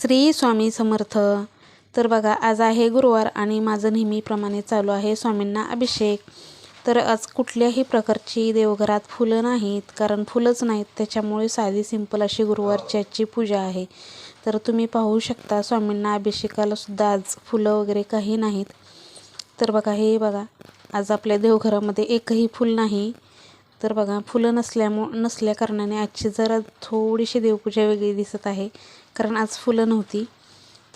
श्री स्वामी समर्थ. तर बघा आज आहे गुरुवार आणि माझं नेहमीप्रमाणे चालू आहे स्वामींना अभिषेक. तर आज कुठल्याही प्रकारची देवघरात फुलं नाहीत कारण फुलंच नाहीत. त्याच्यामुळे साधी सिंपल अशी गुरुवारची आजची पूजा आहे. तर तुम्ही पाहू शकता स्वामींना अभिषेकाला सुद्धा आज फुलं वगैरे काही नाहीत. तर बघा हे बघा आज आपल्या देवघरामध्ये एकही फुल नाही. तर बघा फुलं नसल्यामु नसल्या कारणाने आजची जरा थोडीशी देवपूजा वेगळी दिसत आहे. कारण आज फुलं नव्हती.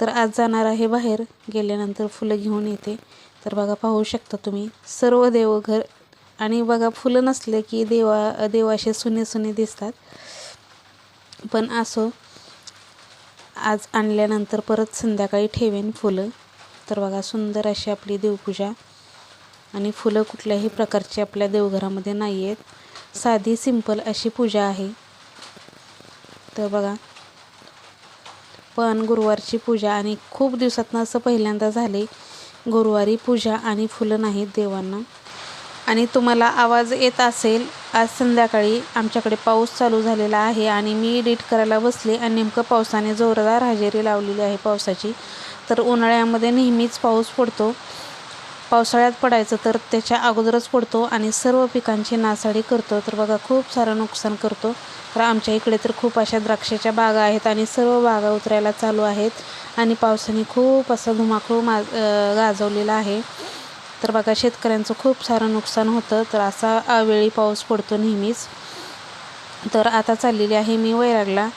तर आज जाणार आहे बाहेर. गेल्यानंतर फुलं घेऊन येते. तर बघा पाहू शकता तुम्ही सर्व देवघर आणि बघा फुलं नसले की देवा देवाशे सुने सुने दिसतात. पण असो आज आणल्यानंतर परत संध्याकाळी ठेवेन फुलं. तर बघा सुंदर अशी आपली देवपूजा. आणि फुलं कुठल्याही प्रकारची आपल्या देवघरामध्ये नाही आहेत साधी सिंपल अशी पूजा आहे. तर बघा पण गुरुवारची पूजा आणि खूप दिवसातनं असं पहिल्यांदा झाले गुरुवारी पूजा आणि फुलं नाहीत देवांना. आणि तुम्हाला आवाज येत असेल आज संध्याकाळी आमच्याकडे पाऊस चालू झालेला आहे आणि मी एडिट करायला बसले आणि नेमकं पावसाने जोरदार हजेरी लावलेली आहे पावसाची. तर उन्हाळ्यामध्ये नेहमीच पाऊस पडतो. पावसाळ्यात पडायचं तर त्याच्या अगोदरच पडतो आणि सर्व पिकांची नासाडी करतो. तर बघा खूप सारं नुकसान करतो. तर आमच्या इकडे तर खूप अशा द्राक्षाच्या बागा आहेत आणि सर्व बागा उतरायला चालू आहेत. आणि पावसाने खूप असं धुमाकूळ मा गाजवलेला आहे. तर बघा शेतकऱ्यांचं खूप सारं नुकसान होतं. तर असा अवेळी पाऊस पडतो नेहमीच. तर आता चाललेली आहे मी वैरागला.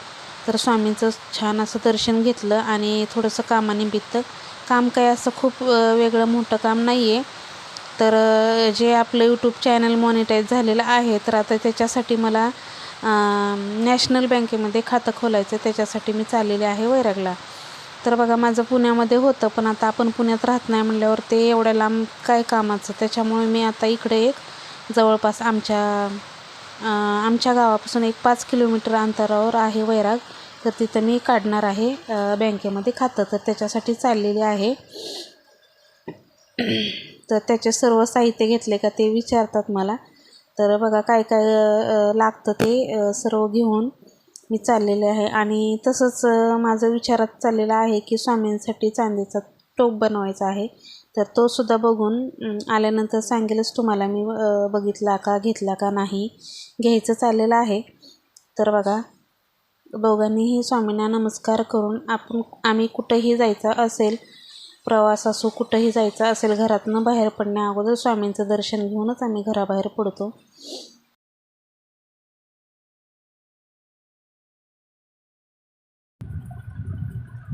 तर स्वामींचं छान असं दर्शन घेतलं आणि थोडंसं कामानिमित्त काम काय असं खूप वेगळं मोठं काम नाही आहे तर जे आपलं यूट्यूब चॅनल मॉनिटाईज झालेलं आहे तर आता त्याच्यासाठी मला नॅशनल बँकेमध्ये खातं खोलायचं त्याच्यासाठी मी चाललेले आहे वैरागला. तर बघा माझं पुण्यामध्ये होतं पण आता आपण पुण्यात राहत नाही म्हणल्यावर ते एवढ्या लांब काय कामाचं? त्याच्यामुळे मी आता इकडे एक जवळपास आमच्या आमच्या गावापासून एक पाच किलोमीटर अंतरावर आहे वैराग. तर तिथं मी काढणार आहे बँकेमध्ये खातं. तर त्याच्यासाठी चाललेले आहे. तर त्याचे सर्व साहित्य घेतले का ते विचारतात मला. तर बघा काय काय लागतं ते सर्व घेऊन मी चाललेले आहे. आणि तसंच माझं विचारात चाललेलं आहे की स्वामींसाठी चांदीचा टोप बनवायचा आहे. तर तो सुद्धा बघून आल्यानंतर सांगेलच तुम्हाला मी बघितला का घेतला का नाही. घ्यायचं चाललेलं आहे. तर बघा दोघांनीही स्वामींना नमस्कार करून आपण आम्ही कुठंही जायचं असेल प्रवास असो कुठंही जायचं असेल घरातनं बाहेर पडण्या अगोदर स्वामींचं दर्शन घेऊनच आम्ही घराबाहेर पडतो.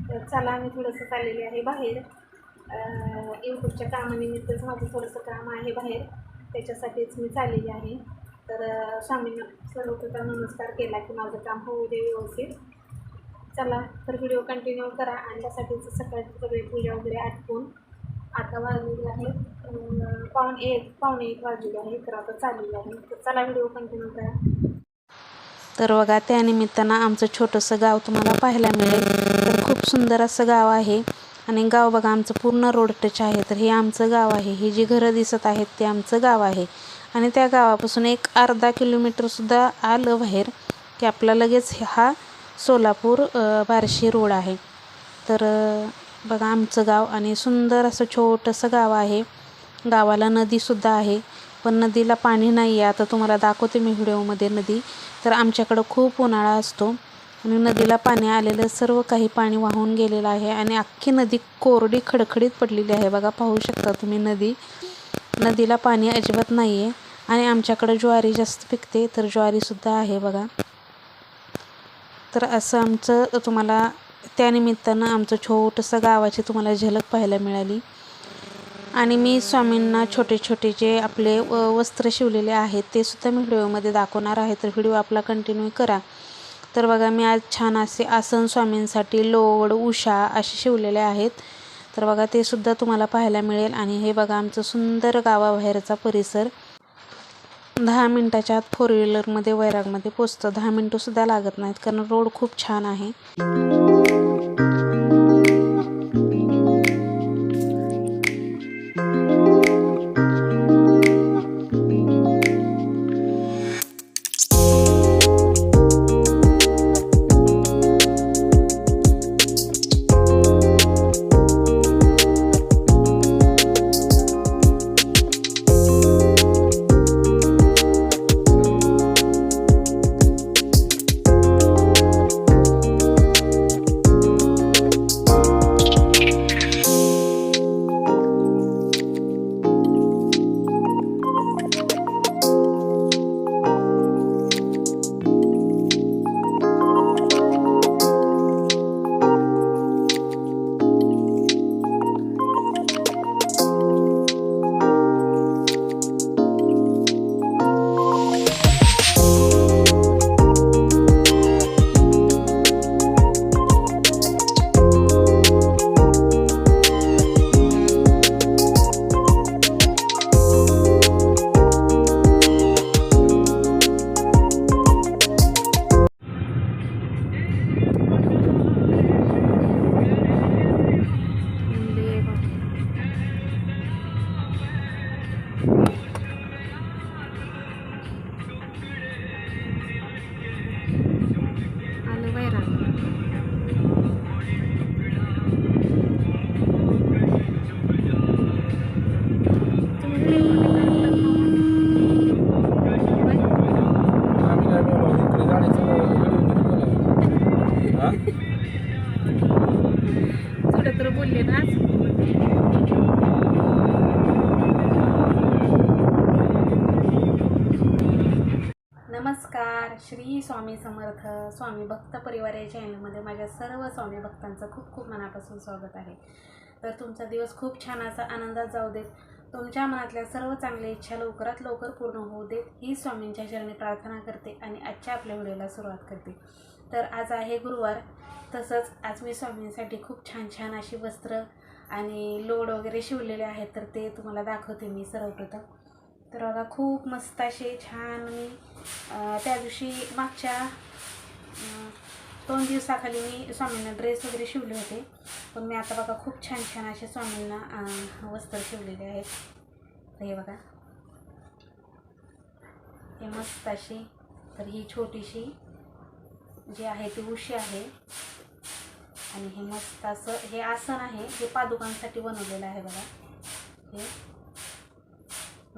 तर चला आम्ही थोडंसं चाललेले आहे बाहेर. यूट्यूबच्या कामानिमित्तच माझं थोडंसं काम आहे बाहेर. त्याच्यासाठीच मी चाललेली आहे. तर स्वामींना सर्वप्रथम नमस्कार केला की माझं काम होऊ दे व्यवस्थित. चला तर व्हिडिओ कंटिन्यू करा. आणि त्यासाठीचं सकाळची सगळी पूजा वगैरे आटपून आता वाजलेली आहे. पाऊण एक पावणे एक वाजलेली आहे. तर आता चाललेली आहे. तर चला व्हिडिओ कंटिन्यू करा. तर बघा त्यानिमित्तानं आमचं छोटंसं गाव तुम्हाला पाहायला मिळेल. तर खूप सुंदर असं गाव आहे. आणि गाव बघा आमचं पूर्ण रोड टच आहे. तर हे आमचं गाव आहे. ही जी घरं दिसत आहेत ते आमचं गाव आहे. आणि त्या गावापासून एक अर्धा किलोमीटरसुद्धा आलं बाहेर की आपला लगेच हा सोलापूर बार्शी रोड आहे. तर बघा आमचं गाव आणि सुंदर असं छोटंसं गाव आहे. गावाला नदीसुद्धा आहे. पण नदीला पाणी नाही आहे. आता तुम्हाला दाखवते मी व्हिडिओमध्ये नदी. तर आमच्याकडं खूप उन्हाळा असतो. आणि नदीला पाणी आलेलं सर्व काही पाणी वाहून गेलेलं आहे. आणि अख्खी नदी कोरडी खडखडीत पडलेली आहे. बघा पाहू शकता तुम्ही नदी. नदीला पाणी अजिबात नाही आहे आणि आमच्याकडं ज्वारी जास्त पिकते. तर ज्वारीसुद्धा आहे बघा. तर असं आमचं तुम्हाला त्यानिमित्तानं आमचं छोटंसं गावाची तुम्हाला झलक पाहायला मिळाली. आणि मी स्वामींना छोटे छोटे जे आपले वस्त्र शिवलेले आहेत ते सुद्धा मी व्हिडिओमध्ये दाखवणार आहे. तर व्हिडिओ आपला कंटिन्यू करा. तर बघा मी आज छान असे आसन स्वामींसाठी लोड उषा असे शिवलेले आहेत. तर बघा ते सुद्धा तुम्हाला पाहायला मिळेल. आणि हे बघा आमचं सुंदर गावाबाहेरचा परिसर. दहा मिनटाच्या आत फोर व्हीलरमध्ये वैरागमध्ये पोचतं. दहा मिनटंसुद्धा लागत नाहीत कारण रोड खूप छान आहे. श्री स्वामी समर्थ स्वामी भक्त परिवार या चॅनलमध्ये माझ्या सर्व स्वामी भक्तांचं खूप खूप मनापासून स्वागत आहे. तर तुमचा दिवस खूप छान असा आनंदात जाऊ देत. तुमच्या मनातल्या सर्व चांगल्या इच्छा लवकरात लवकर पूर्ण होऊ देत. ही स्वामींच्या चरणी प्रार्थना करते आणि आजच्या आपल्या व्हिडिओला सुरुवात करते. तर आज आहे गुरुवार. तसंच आज मी स्वामींसाठी खूप छान छान अशी वस्त्र आणि लोड वगैरे शिवलेले आहेत. तर ते तुम्हाला दाखवते मी सर्वप्रथम. तर बघा खूप मस्त असे छान मी त्या दिवशी मागच्या दोन दिवसाखाली मी स्वामींना ड्रेस वगैरे शिवले होते. पण मी आता बघा खूप छान छान असे स्वामींना वस्त्र शिवलेले आहेत. तर हे बघा. हे मस्त अशी तर ही छोटीशी जी आहे ती उशी आहे. आणि हे मस्त असं हे आसन आहे हे पादुकांसाठी बनवलेलं आहे बघा. हे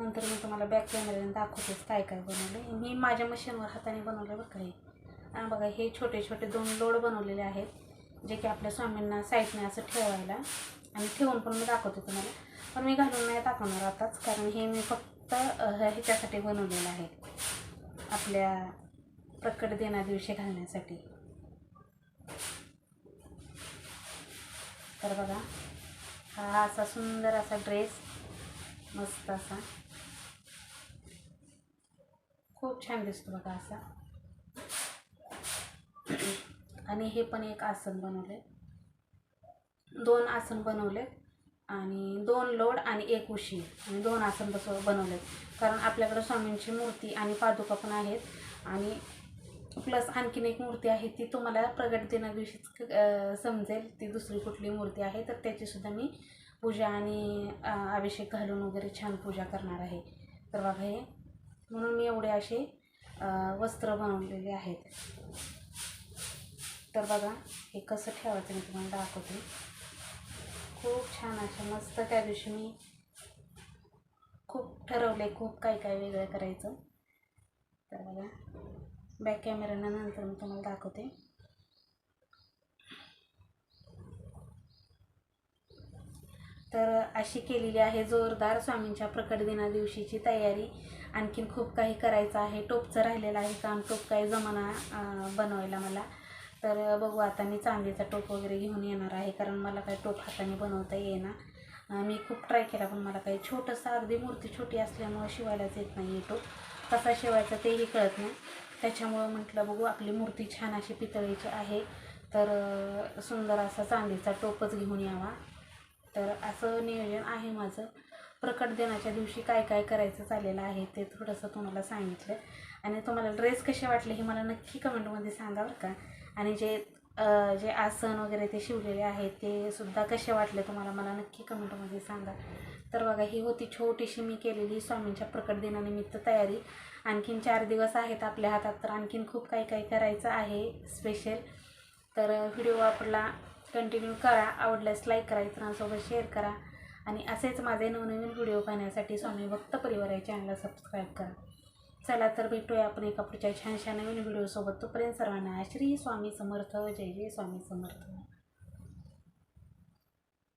नंतर मी तुम्हाला बॅक कॅमेऱ्याने दाखवतेच काय काय बनवलं मी माझ्या मशीनवर हाताने बनवलं बरं का हे. आणि बघा हे छोटे छोटे दोन लोड बनवलेले आहेत जे की आपल्या स्वामींना साईडने असं ठेवायला. आणि ठेवून पण मी दाखवते तुम्हाला. पण मी घालून नाही दाखवणार आताच कारण हे मी फक्त ह्याच्यासाठी बनवलेलं आहे. आपल्या प्रकट दिना दिवशी घालण्यासाठी. तर बघा हा असा सुंदर असा ड्रेस मस्त असा. खूप छान दिसतो बघा असा. आणि हे पण एक आसन बनवले दोन आसन बनवले आणि दोन लोड आणि एक उशी. आणि दोन आसन बसव बनवले कारण आपल्याकडं स्वामींची मूर्ती आणि पादुका पण आहेत. आणि प्लस आणखीन एक मूर्ती आहे ती तुम्हाला प्रगट दिना समजेल. ती दुसरी कुठली मूर्ती आहे तर त्याचीसुद्धा मी पूजा आणि अभिषेक घालून वगैरे छान पूजा करणार आहे. तर बघा हे. म्हणून मी एवढे असे वस्त्र बनवलेले आहेत. तर बघा हे कसं ठेवायचं मी तुम्हाला दाखवते. खूप छान अशा मस्त त्या दिवशी मी खूप ठरवले खूप काही काय वेगळं करायचं. तर बघा बॅक कॅमेऱ्यानं नंतर मी तुम्हाला दाखवते. तर अशी केलेली आहे जोरदार स्वामींच्या प्रकट दिना दिवशीची तयारी. आणखीन खूप काही करायचं आहे. टोपचं राहिलेलं आहे काम. टोप काही जमाना बनवायला मला. तर बघू आता मी चांदीचा टोप वगैरे घेऊन येणार आहे. कारण मला काही टोप हाताने बनवता येईना. मी खूप ट्राय केला पण मला काही छोटंसं अगदी मूर्ती छोटी असल्यामुळं शिवायलाच येत नाही आहे टोप. कसा शिवायचा तेही कळत नाही. त्याच्यामुळं म्हटलं बघू आपली मूर्ती छान अशी पितळीची आहे. तर सुंदर असा चांदीचा टोपच घेऊन यावा. तर असं नियोजन आहे माझं. प्रकट दिनाच्या दिवशी काय काय करायचं चाललेलं आहे ते थोडंसं तुम्हाला सांगितलं. आणि तुम्हाला ड्रेस कसे वाटले हे मला नक्की कमेंटमध्ये सांगा बरं का. आणि जे जे आसन वगैरे ते शिवलेले आहेत ते सुद्धा कसे वाटले तुम्हाला मला नक्की कमेंटमध्ये सांगा. तर बघा ही होती छोटीशी मी केलेली स्वामींच्या प्रकट दिनानिमित्त तयारी. आणखीन चार दिवस आहेत आपल्या हातात तर आणखीन खूप काही काही करायचं आहे स्पेशल तर व्हिडिओ आपला कंटिन्यू करा. आवडल्यास लाईक करा इतरांसोबत शेअर करा. आणि असेच माझे नवनवीन व्हिडिओ पाहण्यासाठी स्वामी भक्त परिवार या चॅनलला सबस्क्राईब करा. चला तर भेटूया आपण एका पुढच्या छानशा नवीन व्हिडिओसोबत तोपर्यंत सर्वांना श्री स्वामी समर्थ. जय जय स्वामी समर्थ.